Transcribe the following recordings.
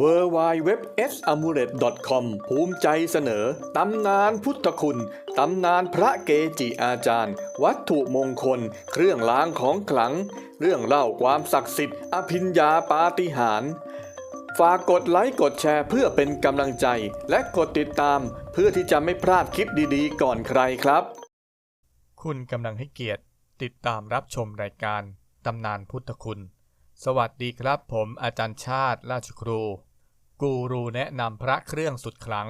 w w w s a m u l e t c o m ภูมิใจเสนอ ตำนานพุทธคุณ ตำนานพระเกจิอาจารย์ วัตถุมงคล เครื่องรางของขลัง เรื่องเล่าความศักดิ์สิทธิ์ อภิญญาปาฏิหาริย์ฝากกดไลค์กดแชร์เพื่อเป็นกำลังใจ และกดติดตาม เพื่อที่จะไม่พลาดคลิปดีๆ ก่อนใครครับ คุณกำลังให้เกียรติ ติดตามรับชมรายการ ตำนานพุทธคุณ สวัสดีครับ ผมอาจารย์ชาติราชครู กูรูแนะนำพระเครื่องสุดขลัง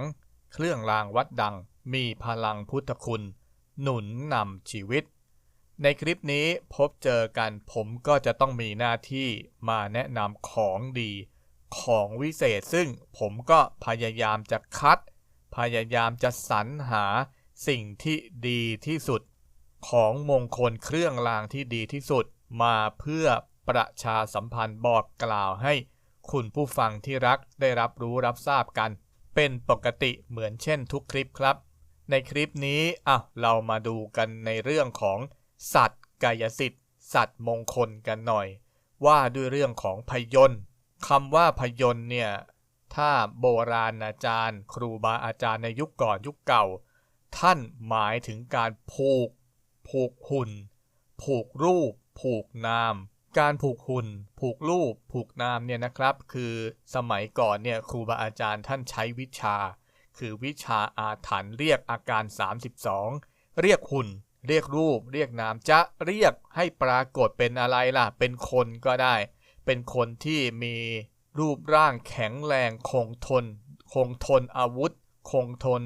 เครื่องรางวัดดัง มีพลังพุทธคุณ หนุนนำชีวิต ในคลิปนี้พบเจอกันผมก็จะต้องมีหน้าที่มาแนะนำของดี ของวิเศษซึ่งผมก็พยายามจะคัด พยายามจะสรรหาสิ่งที่ดีที่สุด ของมงคลเครื่องรางที่ดีที่สุดมาเพื่อ ประชาสัมพันธ์บอกกล่าวให้คุณผู้ฟังที่รักได้รับรู้รับทราบกัน เป็นปกติเหมือนเช่นทุกคลิปครับ ในคลิปนี้อะเรามาดูกันในเรื่องของ สัตว์กายสิทธิ์ สัตว์มงคลกันหน่อย ว่าด้วยเรื่องของพยนต์คำว่าพยนต์เนี่ยถ้าโบราณอาจารย์ ครูบาอาจารย์ในยุคก่อนยุคเก่า ท่านหมายถึงการผูก ผูกหุ่น ผูกรูป ผูกนาม การผูกหุ่น ผูกรูป ผูกนามเนี่ยนะครับ คือสมัยก่อนเนี่ยครูบาอาจารย์ท่านใช้วิชา คือวิชาอาถรรพ์เรียกอาการ 32 เรียกหุ่น เรียกรูป เรียกนาม จะเรียกให้ปรากฏเป็นอะไรล่ะ เป็นคนก็ได้ เป็นคนที่มีรูปร่างแข็งแรงคงทน คงทนอาวุธ คงทน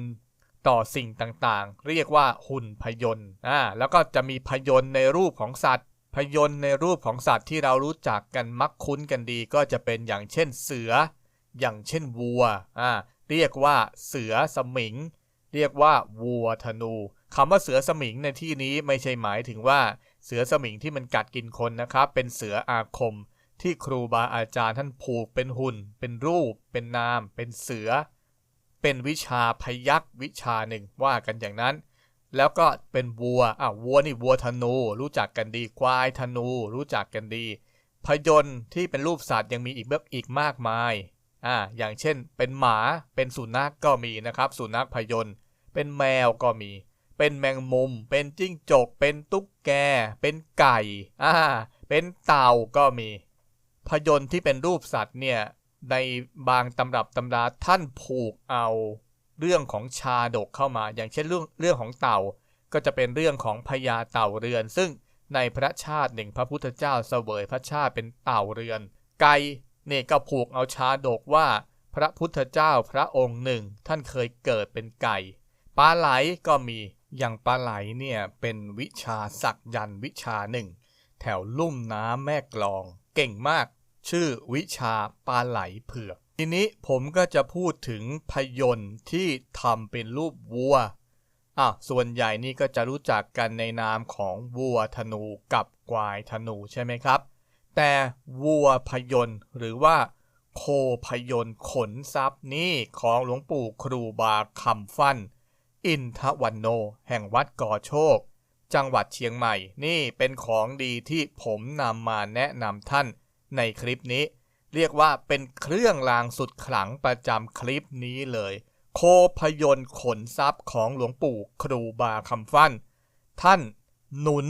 ต่อสิ่งต่างๆ เรียกว่าหุ่นพยนต์อ่าแล้วก็จะมีพยนต์ในรูปของสัตว์ พยนต์ในรูปของสัตว์ที่เรารู้จักกันมักคุ้นกันดี ก็จะเป็นอย่างเช่นเสือ อย่างเช่นวัวอ่าเรียกว่าเสือสมิง เรียกว่าวัวธนูคำว่าเสือสมิงในที่นี้ไม่ใช่หมายถึงว่าเสือสมิงที่มันกัดกินคนนะครับ เป็นเสืออาคม ที่ครูบาอาจารย์ท่านผูกเป็นหุ่น เป็นรูป เป็นนาม เป็นเสือ เป็นวิชาพยักวิชาหนึ่งว่ากันอย่างนั้น แล้วก็เป็นวัวอะวัวนี่วัวธนู รู้จักกันดี ควายธนู รู้จักกันดี พยนต์ที่เป็นรูปสัตว์ยังมีอีกเบิกอีกมากมายอ่าอย่างเช่น เป็นหมาเป็นสุนัขกก็มีนะครับ สุนัขพยนต์เป็นแมวก็มี เป็นแมงมุม เป็นจิ้งจก เป็นตุ๊กแก เป็นไก่อ่าเป็นเต่าก็มี พยนต์ที่เป็นรูปสัตว์เนี่ยในบางตำรับตำราท่านผูกเอา เรื่องของชาดกเข้ามา อย่างเช่นเรื่องเรื่องของเต่า ก็จะเป็นเรื่องของพญาเต่าเรือน ซึ่งในพระชาติหนึ่งพระพุทธเจ้าเสวยพระชาติเป็นเต่าเรือน ไก่เนี่ยก็ผูกเอาชาดกว่า พระพุทธเจ้าพระองค์หนึ่ง ท่านเคยเกิดเป็นไก่ปลาไหลก็มีอย่างปลาไหลเนี่ยเป็นวิชาสักยันวิชาหนึ่ง แถวลุ่มน้ำแม่กลอง เก่งมาก ชื่อวิชาปลาไหลเผือก ทีนี้ผมก็จะพูดถึงพยนต์ที่ทำเป็นรูปวัวอะส่วนใหญ่นี่ก็จะรู้จักกันในนามของวัวธนูกับควายธนูใช่ไหมครับ แต่วัวพยนต์หรือว่าโคพยนต์ขนทรัพย์นี่ของหลวงปู่ครูบาคำฟัน อินทวันโน แห่งวัดก่อโชค จังหวัดเชียงใหม่นี่เป็นของดีที่ผมนำมาแนะนำท่าน ในคลิปนี้ เรียกว่าเป็นเครื่องรางสุดขลังประจำคลิปนี้เลย โคพยนต์ขนทรัพย์ของหลวงปู่ครูบาคำฟันท่านหนุน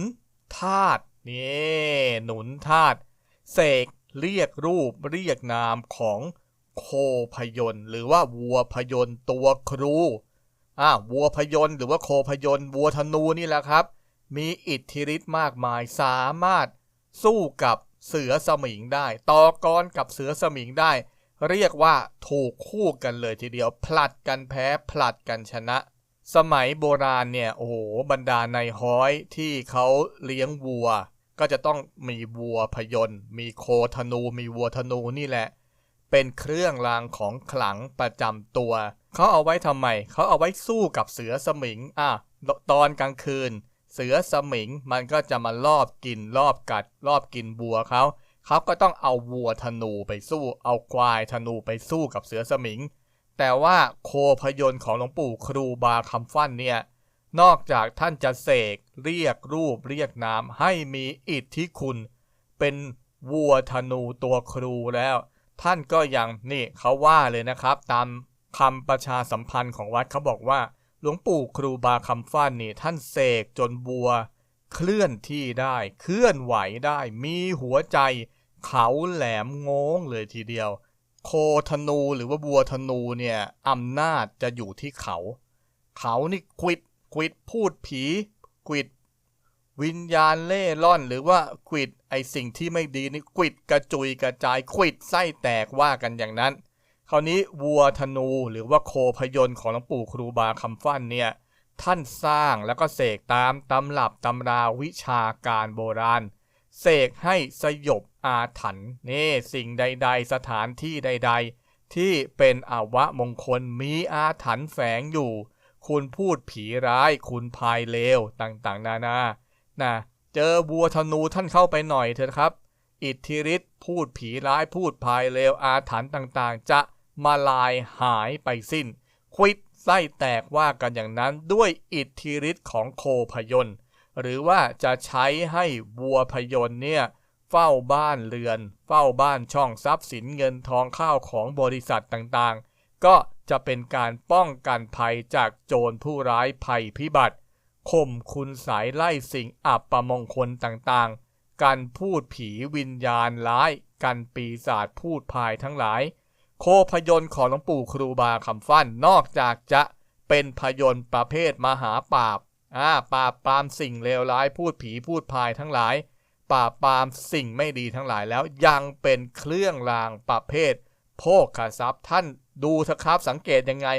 ธาตุนี่หนุนธาตุเสกเรียกรูปเรียกนามของโคพยนต์หรือว่าวัวพยนต์ตัวครูอ่าวัวพยนต์หรือว่าโคพยนต์วัวธนูนี่แหละครับ มีอิทธิฤทธิ์มากมายสามารถสู้กับ เสือสมิงได้ ต่อกรกับเสือสมิงได้ เรียกว่าถูกคู่กันเลยทีเดียว ผลัดกันแพ้ผลัดกันชนะ สมัยโบราณเนี่ยโอ้โหบรรดาในห้อยที่เขาเลี้ยงวัว ก็จะต้องมีวัวพยนต์มีโคธนู มีวัวธนูนี่แหละ เป็นเครื่องรางของขลังประจำตัว เขาเอาไว้ทำไม เขาเอาไว้สู้กับเสือสมิงอะตอนกลางคืน เสือสมิงมันก็จะมาลอบกินรอบกัดรอบกินวัวเขาเขาก็ต้องเอาวัวธนูไปสู้ เอาควายธนูไปสู้กับเสือสมิง แต่ว่าโคพยนต์ของหลวงปู่ครูบาคำฟั่นเนี่ยนอกจากท่านจะเสกเรียกรูปเรียกนามให้มีอิทธิคุณ เป็นวัวธนูตัวครูแล้ว ท่านก็ยังนี่เขาว่าเลยนะครับ ตามคำประชาสัมพันธ์ของวัดเขาบอกว่า หลวงปู่ครูบาคำฟั่นนี่ท่านเสกจนบัว เคลื่อนที่ได้ เคลื่อนไหวได้ มีหัวใจ เขาแหลมงงเลยทีเดียว โคธนูหรือว่าบัวธนูเนี่ยอำนาจจะอยู่ที่เขา เขานี่ควิดควิดพูดผีควิดวิญญาณเล่ร่อนหรือว่าควิดไอสิ่งที่ไม่ดีนี่ควิดกระจุยกระจายควิดไส้แตกว่ากันอย่างนั้น คราวนี้วัวธนูหรือว่าโคพยนต์ของหลวงปู่ครูบาคำฟั่นเนี่ยท่านสร้างแล้วก็เสกตามตำรับตำราวิชาการโบราณ เสกให้สยบอาถรรพ์นี่สิ่งใด ๆ สถานที่ใด ๆ ที่เป็นอวะมงคลมีอาถรรพ์แฝงอยู่ คุณพูดผีร้าย คุณพายเลวต่างๆ นานานะเจอบัวธนูท่านเข้าไปหน่อยเถอะครับ อิทธิฤทธิ์พูดผีร้ายพูดพายเลวอาถรรพ์ต่างๆ จะ มาลายหายไปสิ้น ควิดไส้แตกว่ากันอย่างนั้นด้วยอิทธิฤทธิ์ของโคพยนต์หรือว่าจะใช้ให้วัวพยนต์เนี่ยเฝ้าบ้านเรือน เฝ้าบ้านช่องทรัพย์สินเงินทองข้าวของบริษัทต่างๆ ก็จะเป็นการป้องกันภัยจากโจรผู้ร้ายภัยพิบัติข่มคุณสายไล่สิ่งอับประมงคลต่างๆ การพูดผีวิญญาณร้าย กันปีศาจพูดพายทั้งหลาย โคพยนต์ของหลวงปู่ครูบาคำฟั่นนอกจากจะเป็นพยนต์ประเภทมหาปราบอ่าปราบปรามสิ่งเลวร้ายพูดผีพูดพายทั้งหลาย ปราบปรามสิ่งไม่ดีทั้งหลายแล้วยังเป็นเครื่องรางประเภท โภคทรัพย์ท่านดูเถอะครับสังเกตยังไง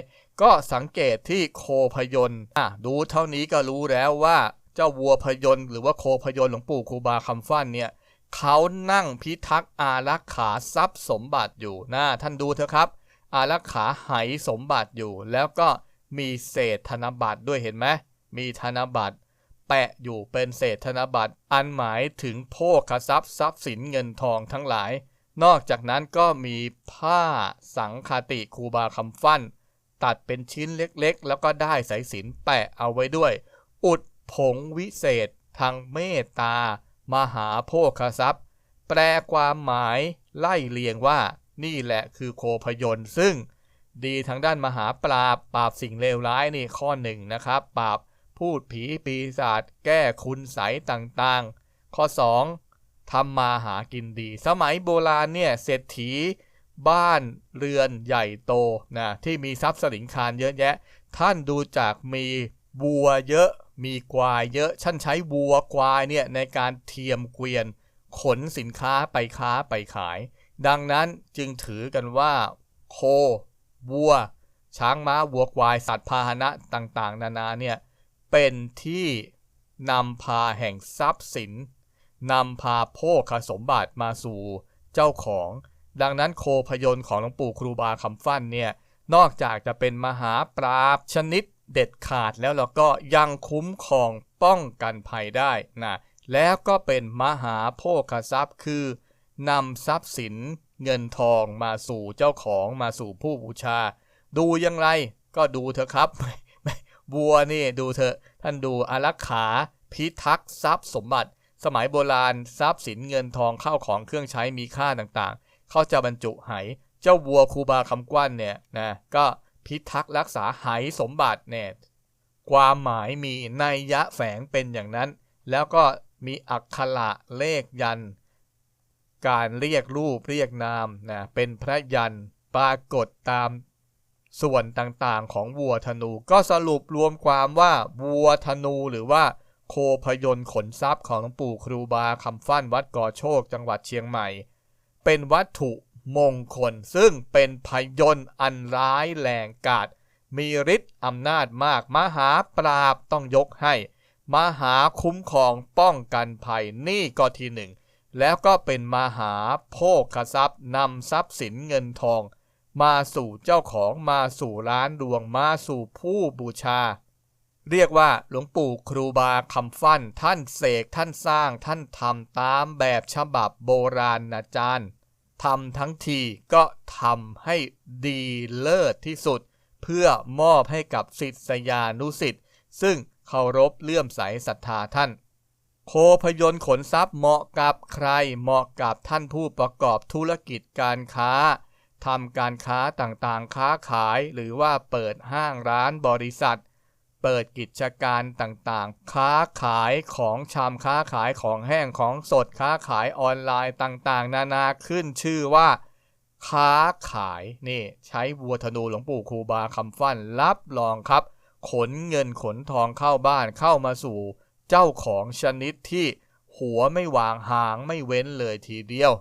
ก็สังเกตที่โคพยนต์อะดูเท่านี้ก็รู้แล้วว่าเจ้าวัวพยนต์หรือว่าโคพยนต์หลวงปู่ครูบาคำฟั่นเนี่ย เขานั่งพิทักษ์อารักขาทรัพย์สมบัติอยู่นะท่านดูเถอะครับ อารักขาไหสมบัติอยู่ แล้วก็มีเศษธนบัตรด้วยเห็นไหมมีธนบัตรแปะอยู่เป็นเศษธนบัตรอันหมายถึงโภคทรัพย์ทรัพย์สินเงินทองทั้งหลาย นอกจากนั้นก็มีผ้าสังคติคูบาคำฟันตัดเป็นชิ้นเล็กๆ แล้วก็ได้สายสินแปะเอาไว้ด้วย อุดผงวิเศษทางเมตตา มหาโภคทรัพย์ แปลความหมายไล่เลียงว่า นี่แหละคือโคพยนต์ซึ่งดีทางด้านมหาปราบปราบสิ่งเลวร้ายนี่ข้อหนึ่งนะครับปราบพูดผีปีศาจแก้คุณใสต่างๆ ข้อ 2. ทำมาหากินดี สมัยโบราณเนี่ยเศรษฐี บ้านเรือนใหญ่โตนะที่มีทรัพย์สลิงคารเยอะแยะ ท่านดูจากมีวัวเยอะ มีควายเยอะท่านใช้วัวควายเนี่ยในการเทียมเกวียน ขนสินค้าไปค้าไปขาย ดังนั้นจึงถือกันว่า โค วัว ช้างม้าวัวควายสัตว์พาหนะต่างๆ นานาเนี่ยเป็นที่นำพาแห่งทรัพย์สินนำพาโภคสมบัติมาสู่เจ้าของ ดังนั้นโคพยนต์ของหลวงปู่ครูบาคำฟั่นเนี่ยนอกจากจะเป็นมหาปราบชนิด เด็ดขาดแล้วเราก็ยังคุ้มครองป้องกันภัยได้นะแล้วก็เป็นมหาโภคทรัพย์คือนำทรัพย์สินเงินทองมาสู่เจ้าของมาสู่ผู้บูชา ดูอย่างไรก็ดูเถอะครับบัวนี่ดูเถอะท่านดูอารักขา พิทักษ์ทรัพย์สมบัติ สมัยโบราณทรัพย์สินเงินทองเข้าของเครื่องใช้มีค่าต่างๆ เขาจะบรรจุไหเจ้าวัวครูบาคำกว้านเนี่ยนะก็ พิทักษ์รักษาไหสมบัติเนี่ยความหมายมีนัยยะแฝงเป็นอย่างนั้น แล้วก็มีอักขระเลขยัน การเรียกรูปเรียกนามนะเป็นพระยันปรากฏตามส่วนต่างๆของวัวธนู ก็สรุปรวมความว่าวัวธนูหรือว่าโคพยนขนทรัพย์ของหลวงปู่ครูบาคำฟั่นวัดก่อโชคจังหวัดเชียงใหม่ เป็นวัตถุ มงคล ซึ่งเป็นพยนต์อันร้ายแรงกาจมีฤทธิ์อำนาจมาก มหาปราบต้องยกให้ มหาคุ้มครองป้องกันภัยนี่ก็ทีหนึ่ง แล้วก็เป็นมหาโภคทรัพย์นำทรัพย์สินเงินทอง มาสู่เจ้าของมาสู่ร้านดวงมาสู่ผู้บูชา เรียกว่าหลวงปู่ครูบาคำฟั่น ท่านเสกท่านสร้างท่านทำตามแบบฉบับโบราณอาจารย์ ทำทั้งทีก็ทำให้ดีเลิศที่สุด เพื่อมอบให้กับศิษยานุศิษย์ซึ่งเคารพเลื่อมใสศรัทธาท่าน โคพยนต์ขนทรัพย์เหมาะกับใครเหมาะกับท่านผู้ประกอบธุรกิจการค้าทำการค้าต่างๆค้าขายหรือว่าเปิดห้างร้านบริษัท ปิดกิจการต่างๆ ค้าขายของชำค้าขายของแห้งของสดค้าขายออนไลน์ต่างๆ นานาขึ้นชื่อว่า ค้าขายนี่ใช้วัวธนูหลวงปู่ครูบาคำฟั่นรับรองครับ ขนเงินขนทองเข้าบ้านเข้ามาสู่เจ้าของชนิดที่หัวไม่วางหางไม่เว้นเลยทีเดียว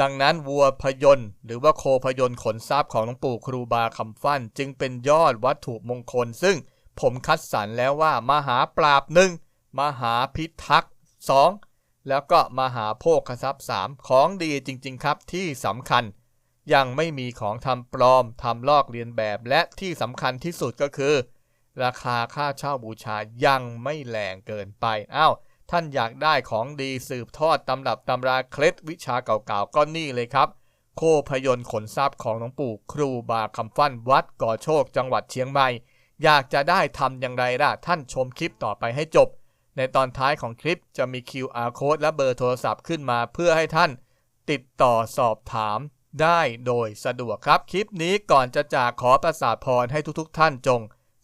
ดังนั้นวัวพยนต์หรือว่าโคพยนต์ขนทรัพย์ของหลวงปู่ครูบาคำฟั่น จึงเป็นยอดวัตถุมงคลซึ่ง ผมคัดสรรแล้วว่ามหาปราบหนึ่งมหาพิทักษ์สองแล้วก็มหาโภคทรัพย์สามของดีจริง ๆ ครับที่สำคัญ ยังไม่มีของทำปลอมทำลอกเลียนแบบและที่สำคัญที่สุดก็คือ ราคาค่าเช่าบูชายังไม่แรงเกินไปอ้าวท่านอยากได้ของดีสืบทอดตำรับตำราเคล็ดวิชาเก่าๆก็นี่เลยครับ โคพยนต์ขนทรัพย์ของหลวงปู่ครูบาคำฟั่นวัดก่อโชคจังหวัดเชียงใหม่ อยากจะได้ทำอย่างไรล่ะท่านชมคลิปต่อไปให้จบ ในตอนท้ายของคลิปจะมี QR code และเบอร์โทรศัพท์ขึ้นมาเพื่อให้ท่าน ติดต่อสอบถามได้โดยสะดวกครับ คลิปนี้ก่อนจะจากขอประสาทพรให้ทุกๆท่านจง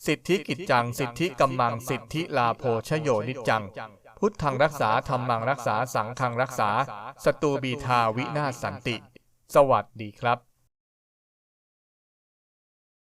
สิทธิกิจจัง สิทธิกำมัง สิทธิลาโภชโยนิจจัง พุทธังรักษาธรรมังรักษาสังฆังรักษา สตูบีทาวินาศสันติ สวัสดีครับ